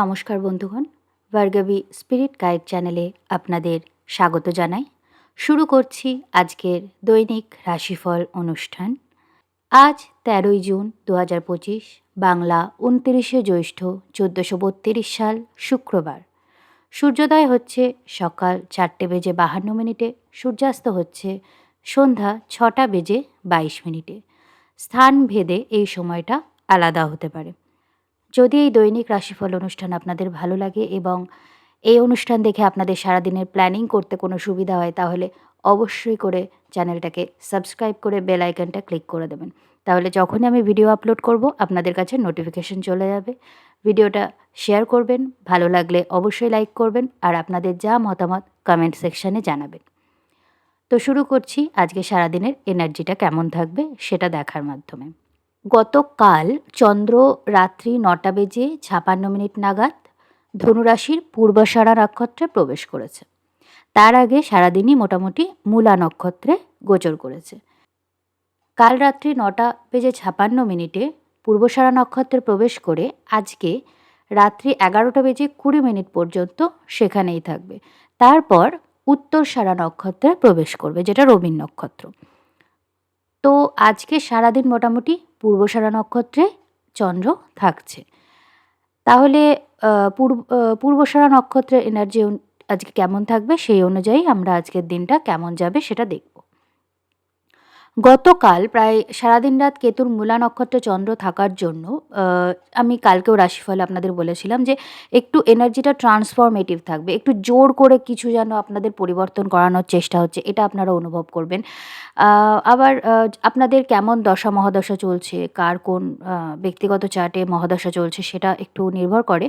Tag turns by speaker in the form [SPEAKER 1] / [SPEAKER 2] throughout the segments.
[SPEAKER 1] নমস্কার বন্ধুগণ, Bhargavi spirit guide চ্যানেলে আপনাদের স্বাগত জানাই। শুরু করছি আজকের দৈনিক রাশিফল অনুষ্ঠান। আজ তেরোই জুন দু হাজার পঁচিশ, বাংলা উনতিরিশে জ্যৈষ্ঠ চোদ্দোশো বত্রিশ সাল শুক্রবার। সূর্যোদয় হচ্ছে সকাল চারটে বেজে বাহান্ন মিনিটে, সূর্যাস্ত হচ্ছে সন্ধ্যা ছটা বেজে বাইশ মিনিটে। স্থান ভেদে এই সময়টা আলাদা হতে পারে। যদি এই দৈনিক রাশিফল অনুষ্ঠান আপনাদের ভালো লাগে এবং এই অনুষ্ঠান দেখে আপনাদের সারাদিনের প্ল্যানিং করতে কোনো সুবিধা হয়, তাহলে অবশ্যই করে চ্যানেলটাকে সাবস্ক্রাইব করে বেল আইকনটা ক্লিক করে দেবেন। তাহলে যখনই আমি ভিডিও আপলোড করব, আপনাদের কাছে নোটিফিকেশন চলে যাবে। ভিডিওটা শেয়ার করবেন, ভালো লাগলে অবশ্যই লাইক করবেন আর আপনাদের যা মতামত কমেন্ট সেকশানে জানাবেন। তো শুরু করছি আজকে সারাদিনের এনার্জিটা কেমন থাকবে সেটা দেখার মাধ্যমে। গতকাল চন্দ্র রাত্রি নটা বেজে ছাপান্ন মিনিট নাগাদ ধনুরাশির পূর্বাষাঢ়া নক্ষত্রে প্রবেশ করেছে। তার আগে সারাদিনই মোটামুটি মূলা নক্ষত্রে গোচর করেছে। কাল রাত্রি নটা বেজে ছাপান্ন মিনিটে পূর্বসারা নক্ষত্রে প্রবেশ করে আজকে রাত্রি এগারোটা বেজে কুড়ি মিনিট পর্যন্ত সেখানেই থাকবে। তারপর উত্তর সারা নক্ষত্রে প্রবেশ করবে, যেটা রবীন নক্ষত্র। তো আজকে সারাদিন মোটামুটি পূর্বসারা নক্ষত্রে চন্দ্র থাকছে। তাহলে পূর্ব পূর্বসারা নক্ষত্রের এনার্জি আজকে কেমন থাকবে সেই অনুযায়ী আমরা আজকের দিনটা কেমন যাবে সেটা দেখব। গতকাল প্রায় সারাদিন রাত কেতুর মূলা নক্ষত্রে চন্দ্র থাকার জন্য আমি কালকেও রাশিফল আপনাদের বলেছিলাম যে একটু এনার্জিটা ট্রান্সফরমেটিভ থাকবে, একটু জোর করে কিছু যেন আপনাদের পরিবর্তন করানোর চেষ্টা হচ্ছে, এটা আপনারা অনুভব করবেন। আবার আপনাদের কেমন দশা মহাদশা চলছে, কার কোন ব্যক্তিগত চার্টে মহাদশা চলছে সেটা একটু নির্ভর করে।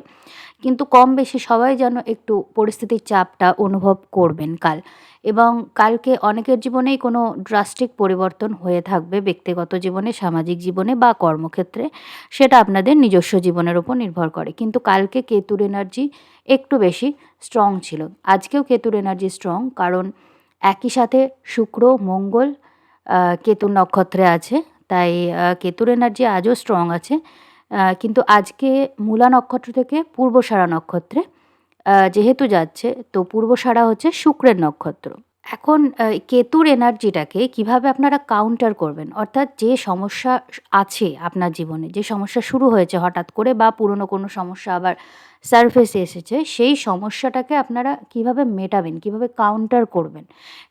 [SPEAKER 1] কিন্তু কম বেশি সবাই যেন একটু পরিস্থিতির চাপটা অনুভব করবেন কাল। এবং কালকে অনেকের জীবনেই কোনো ড্রাস্টিক পরিবর্তন হয়ে থাকবে ব্যক্তিগত জীবনে, সামাজিক জীবনে বা কর্মক্ষেত্রে। সেটা আপনাদের নিজস্ব জীবনের ওপর নির্ভর করে। কিন্তু কালকে কেতুর এনার্জি একটু বেশি স্ট্রং ছিল। আজকেও কেতুর এনার্জি স্ট্রং কারণ একই সাথে শুক্র, মঙ্গল কেতুর নক্ষত্রে আছে। তাই কেতুর এনার্জি আজও স্ট্রং আছে। কিন্তু আজকে মূলা নক্ষত্র থেকে পূর্বসারা নক্ষত্রে যেহেতু যাচ্ছে, তো পূর্বসারা হচ্ছে শুক্রের নক্ষত্র। এখন কেতুর এনার্জিটাকে কীভাবে আপনারা কাউন্টার করবেন? অর্থাৎ যে সমস্যা আছে আপনার জীবনে, যে সমস্যা শুরু হয়েছে হঠাৎ করে বা পুরনো কোনো সমস্যা আবার সারফেসে এসেছে, সেই সমস্যাটাকে আপনারা কীভাবে মেটাবেন? কীভাবে কাউন্টার করবেন?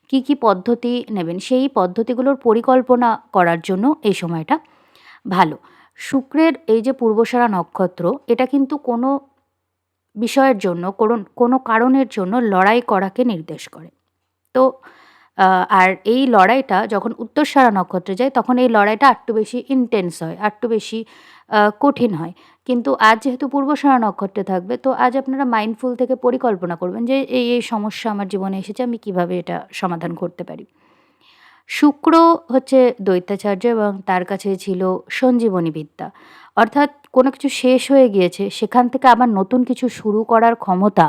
[SPEAKER 1] কি কি পদ্ধতি নেবেন? সেই পদ্ধতিগুলোর পরিকল্পনা করার জন্য এই সময়টা ভালো। শুক্রের এই যে পূর্বসারা নক্ষত্র, এটা কিন্তু কোনো বিষয়ের জন্য, কোনো কোনো কারণের জন্য লড়াই করাকে নির্দেশ করে। তো আর এই লড়াইটা যখন উত্তরসারা নক্ষত্রে যায়, তখন এই লড়াইটা আরটু বেশি ইন্টেন্স হয় আরটু বেশি কঠিন হয়। কিন্তু আজ যেহেতু পূর্বসারা নক্ষত্রে থাকবে, তো আজ আপনারা মাইন্ডফুল থেকে পরিকল্পনা করবেন যে এই এই সমস্যা আমার জীবনে এসেছে, আমি কীভাবে এটা সমাধান করতে পারি। শুক্র হচ্ছে দৈত্যাচার্য এবং তার কাছে ছিল সঞ্জীবনী বিদ্যা। অর্থাৎ কোনো কিছু শেষ হয়ে গিয়েছে, সেখান থেকে আবার নতুন কিছু শুরু করার ক্ষমতা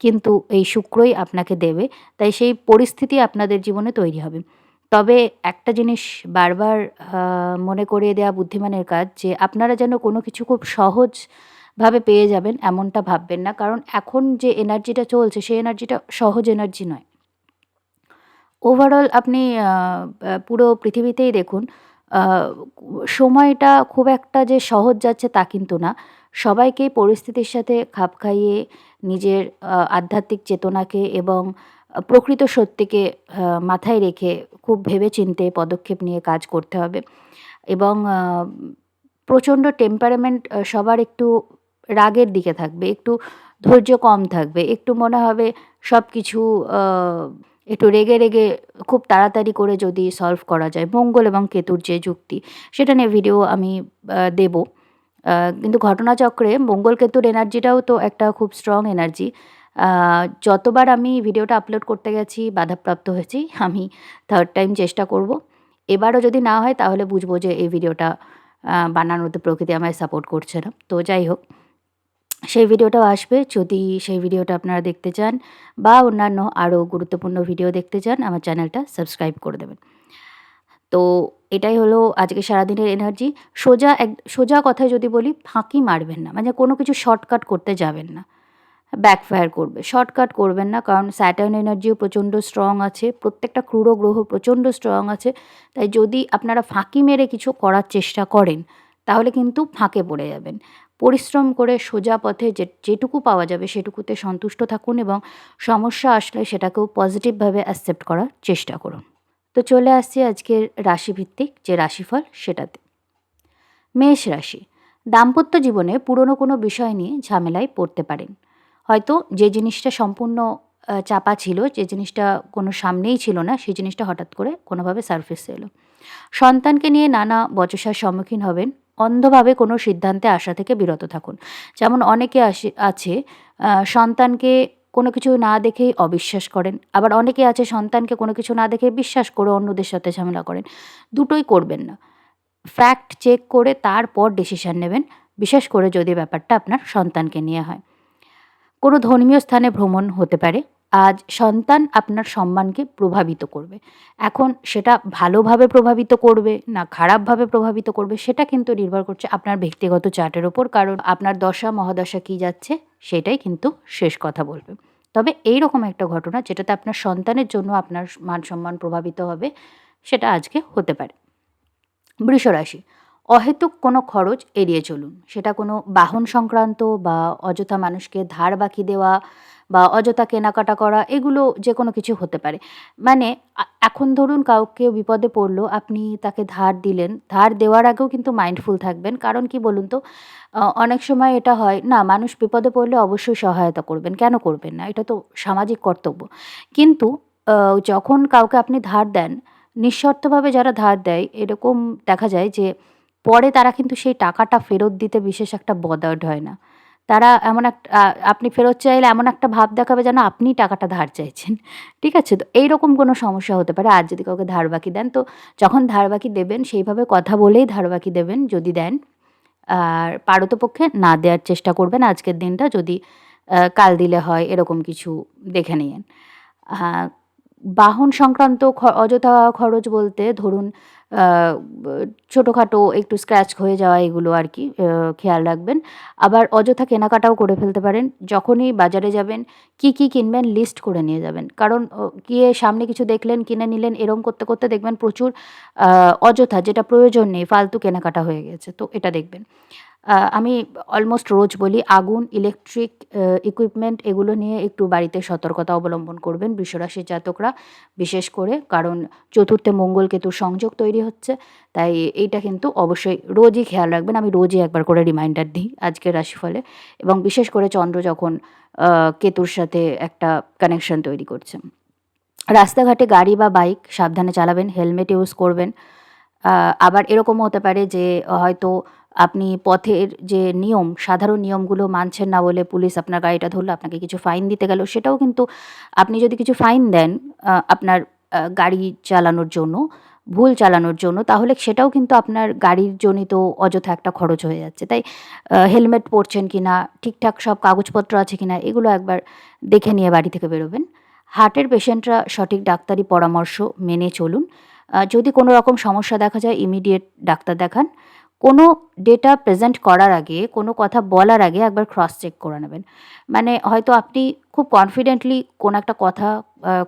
[SPEAKER 1] কিন্তু এই শুক্রই আপনাকে দেবে, তাই সেই পরিস্থিতি আপনাদের জীবনে তৈরি হবে। তবে একটা জিনিস বারবার মনে করিয়ে দেওয়া বুদ্ধিমানের কাজ যে আপনারা যেন কোনো কিছু খুব সহজভাবে পেয়ে যাবেন, এমনটা ভাববেন না। কারণ এখন যে এনার্জিটা চলছে, সেই এনার্জিটা সহজ এনার্জি নয়। ওভারঅল আপনি পুরো পৃথিবীতেই দেখুন সময়টা খুব একটা যে সহজ যাচ্ছে তা কিন্তু না। সবাইকেই পরিস্থিতির সাথে খাপ খাইয়ে নিজের আধ্যাত্মিক চেতনাকে এবং প্রকৃত সত্যিকে মাথায় রেখে খুব ভেবে চিন্তে পদক্ষেপ নিয়ে কাজ করতে হবে। এবং প্রচণ্ড টেম্পারামেন্ট সবার একটু রাগের দিকে থাকবে, একটু ধৈর্য কম থাকবে, একটু মনে হবে সব কিছু একটু রেগে রেগে খুব তাড়াতাড়ি করে যদি সলভ করা যায়, মঙ্গল এবং কেতুর যে যুক্তি, সেটা নিয়ে ভিডিও আমি দেব। কিন্তু ঘটনাচক্রে মঙ্গল কেতুর এনার্জিটাও তো একটা খুব স্ট্রং এনার্জি যতবার আমি ভিডিওটা আপলোড করতে গেছি, বাধাপ্রাপ্ত হয়েছি, আমি থার্ড টাইম চেষ্টা করব। এবারও যদি না হয়, তাহলে বুঝব যে এই ভিডিওটা বানানোতে প্রকৃতি আমায় সাপোর্ট করছে না। তো যাই হোক। সেই ভিডিওটাও আসবে। যদি সেই ভিডিওটা আপনারা দেখতে চান বা অন্যান্য আরও গুরুত্বপূর্ণ ভিডিও দেখতে চান, আমার চ্যানেলটা সাবস্ক্রাইব করে দেবেন। তো এটাই হলো আজকে সারাদিনের এনার্জি। সোজা এক, সোজা কথায় যদি বলি, ফাঁকি মারবেন না। মানে কোনো কিছু শর্টকাট করতে যাবেন না। ব্যাকফায়ার করবে। শর্টকাট করবেন না কারণ স্যাটার্ন এনার্জিও প্রচণ্ড স্ট্রং আছে। প্রত্যেকটা ক্রূর গ্রহ প্রচণ্ড স্ট্রং আছে। তাই যদি আপনারা ফাঁকি মেরে কিছু করার চেষ্টা করেন, তাহলে কিন্তু ফাঁকে পড়ে যাবেন। পরিশ্রম করে সোজা পথে যে, যেটুকু পাওয়া যাবে সেটুকুতে সন্তুষ্ট থাকুন এবং সমস্যা আসলে সেটাকেও পজিটিভভাবে অ্যাকসেপ্ট করার চেষ্টা করুন। তো চলে আসছি আজকের রাশিভিত্তিক যে রাশিফল সেটাতে। মেষ রাশি, দাম্পত্য জীবনে পুরনো কোনো বিষয় নিয়ে ঝামেলায় পড়তে পারেন। হয়তো যে জিনিসটা সম্পূর্ণ চাপা ছিল, যে জিনিসটা কোনো সামনেই ছিল না, সেই জিনিসটা হঠাৎ করে কোনোভাবে সারফেসে এলো। সন্তানকে নিয়ে নানা বচসার সম্মুখীন হবেন অন্ধভাবে কোনো সিদ্ধান্তে আসা থেকে বিরত থাকুন। যেমন অনেকে আছে সন্তানকে কোনো কিছু না দেখেই অবিশ্বাস করেন। আবার অনেকে আছে সন্তানকে কোনো কিছু না দেখে বিশ্বাস করে অন্যদের সাথে ঝামেলা করেন। দুটোই করবেন না। ফ্যাক্ট চেক করে তারপর ডিসিশান নেবেন। বিশেষ করে যদি ব্যাপারটা আপনার সন্তানকে নিয়ে হয়। কোনো ধর্মীয় স্থানে ভ্রমণ হতে পারে। আজ সন্তান আপনার সম্মানকে প্রভাবিত করবে। এখন সেটা ভালোভাবে প্রভাবিত করবে না খারাপভাবে প্রভাবিত করবে সেটা কিন্তু নির্ভর করছে আপনার ব্যক্তিগত চার্টের ওপর। কারণ আপনার দশা, মহাদশা কী যাচ্ছে সেটাই কিন্তু শেষ কথা বলবে। তবে এই রকম একটা ঘটনা যেটাতে আপনার সন্তানের জন্য আপনার মান সম্মান প্রভাবিত হবে সেটা আজকে হতে পারে। বৃষরাশি অহেতুক কোনো খরচ এড়িয়ে চলুন। সেটা কোনো বাহন সংক্রান্ত বা অযথা মানুষকে ধার বাকি দেওয়া বা অযথা কেনাকাটা করা, এগুলো যে কোনো কিছু হতে পারে। মানে এখন ধরুন কাউকে বিপদে পড়ল, আপনি তাকে ধার দিলেন। ধার দেওয়ার আগেও কিন্তু মাইন্ডফুল থাকবেন। কারণ কি বলুন তো অনেক সময় এটা হয়, না, মানুষ বিপদে পড়লে অবশ্যই সহায়তা করবেন। কেন করবেন না? এটা তো সামাজিক কর্তব্য। কিন্তু যখন কাউকে আপনি ধার দেন, নিঃশর্তভাবে যারা ধার দেয়, এরকম দেখা যায় যে, পরে তারা কিন্তু সেই টাকাটা ফেরত দিতে বিশেষ একটা বদার্ড হয় না। তারা এমন একটা আপনি ফেরত চাইলে এমন একটা ভাব দেখাবে যেন আপনিই টাকাটা ধার চাইছেন। ঠিক আছে? তো এইরকম কোনো সমস্যা হতে পারে। আর যদি কাউকে ধার বাকি দেন তো যখন ধার বাকি দেবেন সেইভাবে কথা বলেই ধার বাকি দেবেন যদি দেন। আর পারতপক্ষে না দেওয়ার চেষ্টা করবেন আজকের দিনটা যদি কাল দিলে হয় এরকম কিছু দেখে আহ, বাহন সংক্রান্ত অযথা খরচ বলতে ধরুন ছোটোখাটো একটু স্ক্র্যাচ হয়ে যাওয়া এগুলো আর কি খেয়াল রাখবেন। আবার অযথা কেনাকাটাও করে ফেলতে পারেন। যখনই বাজারে যাবেন, কি কি কিনবেন লিস্ট করে নিয়ে যাবেন। কারণ গিয়ে সামনে কিছু দেখলেন, কিনে নিলেন, এরম করতে করতে দেখবেন প্রচুর অযথা, যেটা প্রয়োজন নেই, ফালতু কেনাকাটা হয়ে গেছে। তো এটা দেখবেন। আমি অলমোস্ট রোজ বলি আগুন ইলেকট্রিক ইকুইপমেন্ট এগুলো নিয়ে একটু বাড়িতে সতর্কতা অবলম্বন করবেন বৃষরাশির জাতকরা, বিশেষ করে কারণ চতুর্থে মঙ্গল কেতুর সংযোগ তৈরি হচ্ছে, তাই এইটা কিন্তু অবশ্যই রোজই খেয়াল রাখবেন। আমি রোজই একবার করে রিমাইন্ডার দিই আজকের রাশিফলে এবং বিশেষ করে চন্দ্র যখন কেতুর সাথে একটা কানেকশন তৈরি করছে। রাস্তাঘাটে গাড়ি বা বাইক সাবধানে চালাবেন হেলমেট ইউজ করবেন। আবার এরকমও হতে পারে যে হয়তো আপনি পথের যে নিয়ম, সাধারণ নিয়মগুলো মানছেন না বলে পুলিশ আপনার গাড়িটা ধরলো, আপনাকে কিছু ফাইন দিতে গেল, সেটাও কিন্তু আপনি যদি কিছু ফাইন দেন আপনার গাড়ি চালানোর জন্য, ভুল চালানোর জন্য, তাহলে সেটাও কিন্তু আপনার গাড়ির জনিত অযথা একটা খরচ হয়ে যাচ্ছে। তাই হেলমেট পরছেন কি না ঠিকঠাক সব কাগজপত্র আছে কি না এগুলো একবার দেখে নিয়ে বাড়ি থেকে বেরোবেন। হার্টের পেশেন্টরা সঠিক ডাক্তারি পরামর্শ মেনে চলুন। যদি কোনো রকম সমস্যা দেখা যায় ইমিডিয়েট ডাক্তার দেখান। কোনো ডেটা প্রেজেন্ট করার আগে, কোনো কথা বলার আগে একবার ক্রস চেক করে নেবেন। মানে হয়তো আপনি খুব কনফিডেন্টলি কোনো একটা কথা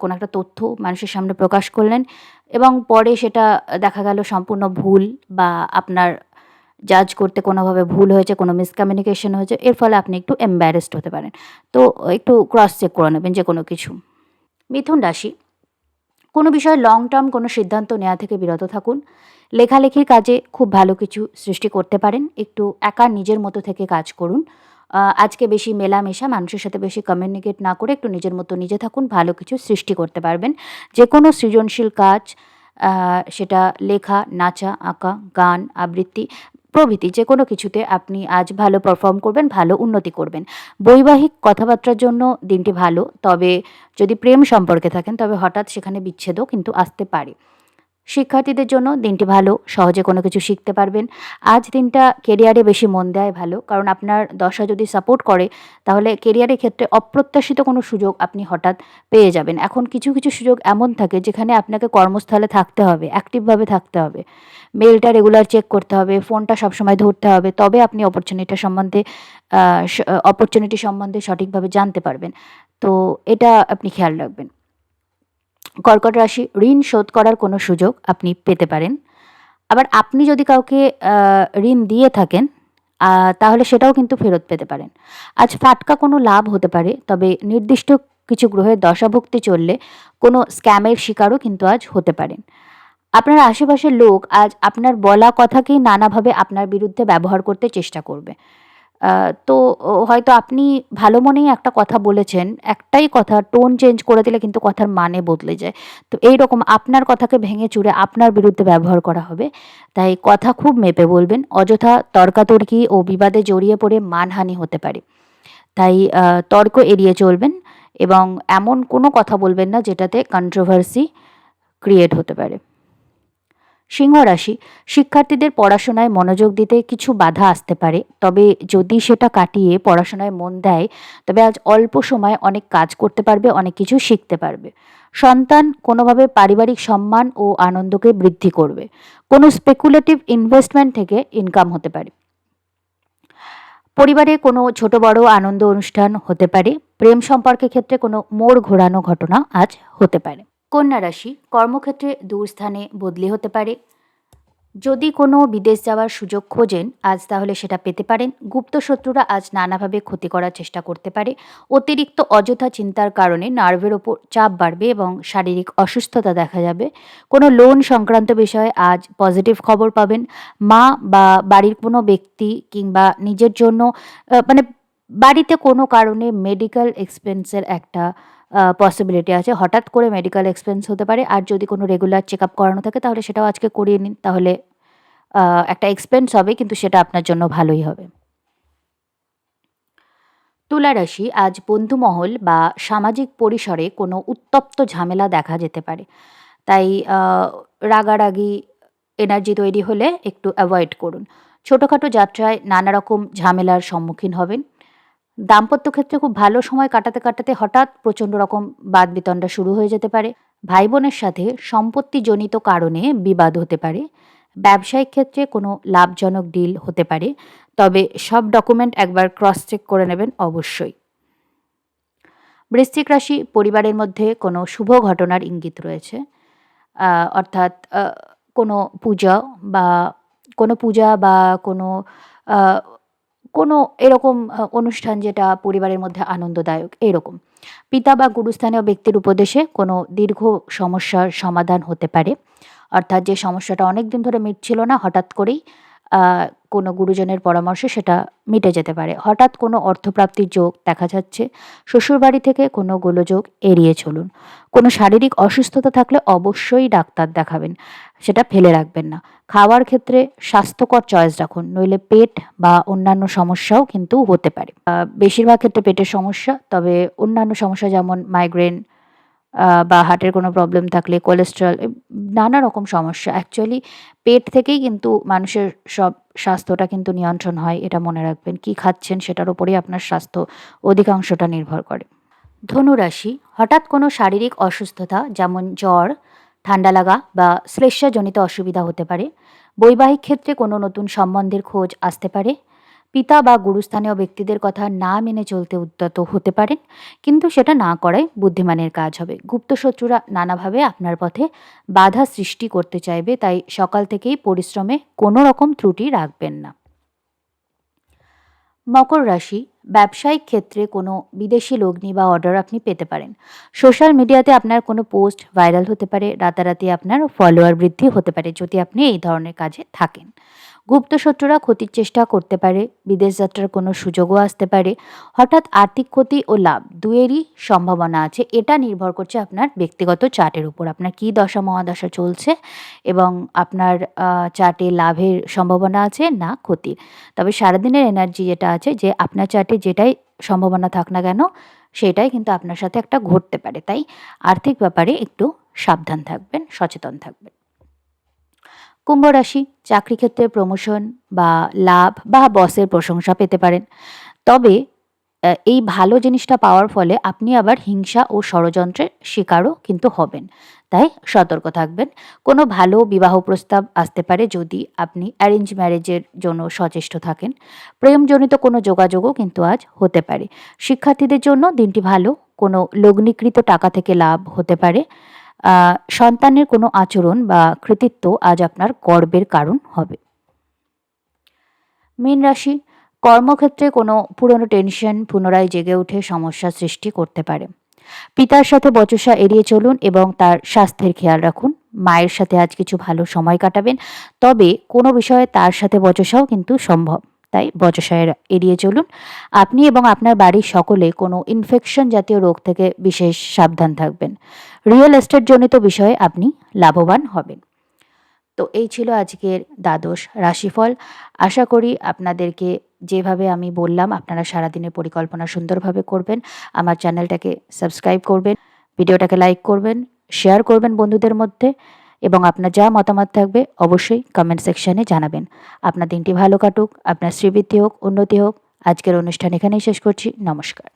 [SPEAKER 1] কোনো একটা তথ্য মানুষের সামনে প্রকাশ করলেন এবং পরে সেটা দেখা গেল সম্পূর্ণ ভুল বা আপনার জাজ করতে কোনোভাবে ভুল হয়েছে, কোনো মিসকমিউনিকেশন হয়েছে, এর ফলে আপনি একটু এম্বারেসড হতে পারেন। তো একটু ক্রস চেক করে নেবেন যে কোনো কিছু। মিথুন রাশি, কোনো বিষয়ে লং টার্ম কোনো সিদ্ধান্ত নেওয়া থেকে বিরত থাকুন। লেখালেখির কাজে খুব ভালো কিছু সৃষ্টি করতে পারেন। একটু একা নিজের মতো থেকে কাজ করুন। আজকে বেশি মেলামেশা, মানুষের সাথে বেশি কমিউনিকেট না করে একটু নিজের মতো নিজে থাকুন, ভালো কিছু সৃষ্টি করতে পারবেন। যে কোনো সৃজনশীল কাজ সেটা লেখা, নাচা, আঁকা, গান, আবৃত্তি, প্রভৃতি যে কোনো কিছুতে আপনি আজ ভালো পারফর্ম করবেন, ভালো উন্নতি করবেন। বৈবাহিক কথাবার্তার জন্য দিনটি ভালো, তবে যদি প্রেম সম্পর্কে থাকেন, তবে হঠাৎ সেখানে বিচ্ছেদও কিন্তু আসতে পারে। শিক্ষার্থীদের জন্য দিনটি ভালো, সহজে কোনো কিছু শিখতে পারবেন। আজ দিনটা কেরিয়ারে বেশি মন দেয় ভালো, কারণ আপনার দশা যদি সাপোর্ট করে, তাহলে কেরিয়ারের ক্ষেত্রে অপ্রত্যাশিত কোনো সুযোগ আপনি হঠাৎ পেয়ে যাবেন। এখন কিছু কিছু সুযোগ এমন থাকে যেখানে আপনাকে কর্মস্থলে থাকতে হবে অ্যাক্টিভভাবে থাকতে হবে। মেলটা রেগুলার চেক করতে হবে ফোনটা সবসময় ধরতে হবে, তবে আপনি অপরচুনিটি সম্বন্ধে অপরচুনিটি সম্বন্ধে সঠিকভাবে জানতে পারবেন। তো এটা আপনি খেয়াল রাখবেন। কর্কট রাশি ঋণ শোধ করার কোনো সুযোগ আপনি পেতে পারেন। আবার আপনি যদি কাউকে ঋণ দিয়ে থাকেন তাহলে সেটাও কিন্তু ফেরত পেতে পারেন। আজ ফাটকা কোনো লাভ হতে পারে, তবে নির্দিষ্ট কিছু গ্রহের দশাভুক্তি চললে কোনো স্ক্যামের শিকারও কিন্তু আজ হতে পারেন। আপনার আশেপাশের লোক আজ আপনার বলা কথাকেই নানাভাবে আপনার বিরুদ্ধে ব্যবহার করতে চেষ্টা করবে। তো হয়তো আপনি ভালো মনেই একটা কথা বলেছেন, একটাই কথা টোন চেঞ্জ করে দিলে কিন্তু কথার মানে বদলে যায়। তো এই রকম আপনার কথাকে ভেঙে চুরে আপনার বিরুদ্ধে ব্যবহার করা হবে। তাই কথা খুব মেপে বলবেন, অযথা তর্কাতর্কি ও বিবাদে জড়িয়ে পড়ে মানহানি হতে পারে। তাই তর্ক এড়িয়ে চলবেন এবং এমন কোনো কথা বলবেন না যেটাতে কন্ট্রোভার্সি ক্রিয়েট হতে পারে। সিংহ রাশি শিক্ষার্থীদের পড়াশোনায় মনোযোগ দিতে কিছু বাধা আসতে পারে। তবে যদি সেটা কাটিয়ে পড়াশোনায় মন দেয়, তবে আজ অল্প সময় অনেক কাজ করতে পারবে, অনেক কিছু শিখতে পারবে। সন্তান কোনোভাবে পারিবারিক সম্মান ও আনন্দকে বৃদ্ধি করবে। কোনো স্পেকুলেটিভ ইনভেস্টমেন্ট থেকে ইনকাম হতে পারে। পরিবারে কোনো ছোট বড় আনন্দ অনুষ্ঠান হতে পারে। প্রেম সম্পর্কের ক্ষেত্রে কোনো মোড় ঘোরানো ঘটনা আজ হতে পারে। কন্যা রাশি কর্মক্ষেত্রে দূর স্থানে বদলি হতে পারে। যদি কোনো বিদেশ যাওয়ার সুযোগ খোঁজেন, আজ তাহলে সেটা পেতে পারেন। গুপ্ত শত্রুরা আজ নানাভাবে ক্ষতি করার চেষ্টা করতে পারে। অতিরিক্ত অযথা চিন্তার কারণে নার্ভের ওপর চাপ বাড়বে এবং শারীরিক অসুস্থতা দেখা যাবে। কোনো লোন সংক্রান্ত বিষয়ে আজ পজিটিভ খবর পাবেন। মা বা বাড়ির কোনো ব্যক্তি কিংবা নিজের জন্য মানে বাড়িতে কোনো কারণে মেডিকেল এক্সপেন্সের একটা পসিবিলিটি আছে। হঠাৎ করে মেডিকেল এক্সপেন্স হতে পারে। আর যদি কোনো রেগুলার চেক আপ করানো থাকে, তাহলে সেটাও আজকে করিয়ে নিন। তাহলে একটা এক্সপেন্স হবে, কিন্তু সেটা আপনার জন্য ভালোই হবে। তুলা রাশি আজ বন্ধুমহল বা সামাজিক পরিসরে কোনো উত্তপ্ত ঝামেলা দেখা যেতে পারে। তাই রাগারাগি এনার্জি তৈরি হলে একটু অ্যাভয়েড করুন। ছোটোখাটো যাত্রায় নানা রকম ঝামেলার সম্মুখীন হবেন। দাম্পত্য ক্ষেত্রে খুব ভালো সময় কাটাতে কাটাতে হঠাৎ প্রচণ্ড রকম বাদ বিতণ্ডা শুরু হয়ে যেতে পারে। ভাই বোনের সাথে সম্পত্তিজনিত কারণে বিবাদ হতে পারে। ব্যবসায়িক ক্ষেত্রে কোনো লাভজনক ডিল হতে পারে। তবে সব ডকুমেন্ট একবার ক্রস চেক করে নেবেন অবশ্যই। বৃশ্চিক রাশি পরিবারের মধ্যে কোনো শুভ ঘটনার ইঙ্গিত রয়েছে। অর্থাৎ কোনো পূজা বা কোনো পূজা বা কোনো কোনো এরকম অনুষ্ঠান যেটা পরিবারের মধ্যে আনন্দদায়ক, এরকম। পিতা বা গুরুস্থানীয় ব্যক্তির উপদেশে কোনো দীর্ঘ সমস্যার সমাধান হতে পারে। অর্থাৎ যে সমস্যাটা অনেক দিন ধরে মিটছিল না, হঠাৎ করেই কোনো গুরুজনের পরামর্শে সেটা মিটে যেতে পারে। হঠাৎ কোনো অর্থপ্রাপ্তির যোগ দেখা যাচ্ছে। শ্বশুরবাড়ি থেকে কোনো গোলযোগ এড়িয়ে চলুন। কোনো শারীরিক অসুস্থতা থাকলে অবশ্যই ডাক্তার দেখাবেন। সেটা ফেলে রাখবেন না। খাওয়ার ক্ষেত্রে স্বাস্থ্যকর চয়েস রাখুন। নইলে পেট বা অন্যান্য সমস্যাও কিন্তু হতে পারে। বেশিরভাগ ক্ষেত্রে পেটের সমস্যা, তবে অন্যান্য সমস্যা যেমন মাইগ্রেন বা হার্টের কোনো প্রবলেম থাকলে কোলেস্ট্রল নানা রকম সমস্যা। অ্যাকচুয়ালি পেট থেকেই কিন্তু মানুষের সব স্বাস্থ্যটা কিন্তু নিয়ন্ত্রণ হয়, এটা মনে রাখবেন। কি খাচ্ছেন সেটার উপরেই আপনার স্বাস্থ্য অধিকাংশটা নির্ভর করে। ধনুরাশি, হঠাৎ কোনো শারীরিক অসুস্থতা যেমন জ্বর, ঠান্ডা লাগা বা শ্লেষ্মাজনিত অসুবিধা হতে পারে। বৈবাহিক ক্ষেত্রে কোনো নতুন সম্বন্ধের খোঁজ আসতে পারে। পিতা বা গুরুস্থানীয় ব্যক্তিদের কথা না মেনে চলতে উদ্যত হতে পারেন, কিন্তু সেটা না করাই বুদ্ধিমানের কাজ হবে। গুপ্ত শত্রুরা নানাভাবে আপনার পথে বাধা সৃষ্টি করতে চাইবে, তাই সকাল থেকেই পরিশ্রমে কোনো রকম ত্রুটি রাখবেন না। মকর রাশি, ব্যবসায়িক ক্ষেত্রে কোনো বিদেশি লগ্নি বা অর্ডার আপনি পেতে পারেন। সোশ্যাল মিডিয়াতে আপনার কোনো পোস্ট ভাইরাল হতে পারে, রাতারাতি আপনার ফলোয়ার বৃদ্ধি হতে পারে যদি আপনি এই ধরনের কাজে থাকেন। গুপ্ত শত্রুরা ক্ষতির চেষ্টা করতে পারে, বিদেশ যাত্রার কোনো সুযোগও আসতে পারে। হঠাৎ আর্থিক ক্ষতি ও লাভ দুয়েরই সম্ভাবনা আছে। এটা নির্ভর করছে আপনার ব্যক্তিগত চার্টের উপর। আপনার কী দশা মহাদশা চলছে এবং আপনার চার্টে লাভের সম্ভাবনা আছে না ক্ষতির? তবে সারাদিনের এনার্জি যেটা আছে যে আপনার চার্টে যেটাই সম্ভাবনা থাক না কেন, সেটাই কিন্তু আপনার সাথে একটা ঘটতে পারে। তাই আর্থিক ব্যাপারে একটু সাবধান থাকবেন, সচেতন থাকবেন। কুম্ভ রাশি চাকরি ক্ষেত্রে প্রমোশন বা লাভ বা বসের প্রশংসা পেতে পারেন। তবে এই ভালো জিনিসটা পাওয়ার ফলে আপনি আবার হিংসা ও ষড়যন্ত্রের শিকারও কিন্তু হবেন। তাই সতর্ক থাকবেন। কোনো ভালো বিবাহ প্রস্তাব আসতে পারে যদি আপনি অ্যারেঞ্জ ম্যারেজের জন্য সচেষ্ট থাকেন। প্রেমজনিত কোনো যোগাযোগও কিন্তু আজ হতে পারে। শিক্ষার্থীদের জন্য দিনটি ভালো। কোনো লগ্নিকৃত টাকা থেকে লাভ হতে পারে। সন্তানের কোনো আচরণ বা কৃতিত্ব আজ আপনার গর্বের কারণ হবে। মীন রাশি, কর্মক্ষেত্রে কোনো পুরনো টেনশন পুনরায় জেগে উঠে সমস্যা সৃষ্টি করতে পারে। পিতার সাথে বচসা এড়িয়ে চলুন এবং তার স্বাস্থ্যের খেয়াল রাখুন। মায়ের সাথে আজ কিছু ভালো সময় কাটাবেন, তবে কোনো বিষয়ে তার সাথে বচসাও কিন্তু সম্ভব। তাই এড়া- এড়িয়ে চলুন। আপনি এবং আপনার বাড়ির সকলে কোনো ইনফেকশন জাতীয় রোগ থেকে বিশেষ সাবধান থাকবেন। রিয়েল এস্টেট জনিত বিষয়ে আপনি লাভবান হবেন। তো এই ছিল আজকের দ্বাদশ রাশিফল। আশা করি আপনাদেরকে যেভাবে আমি বললাম, আপনারা সারাদিনের পরিকল্পনা সুন্দরভাবে করবেন। আমার চ্যানেলটাকে সাবস্ক্রাইব করবেন ভিডিওটাকে লাইক করবেন শেয়ার করবেন বন্ধুদের মধ্যে। এবং আপনার যা মতামত থাকবে অবশ্যই কমেন্ট সেকশানে জানাবেন। আপনার দিনটি ভালো কাটুক, আপনার শ্রীবৃদ্ধি হোক, উন্নতি হোক। আজকের অনুষ্ঠান এখানেই শেষ করছি। নমস্কার।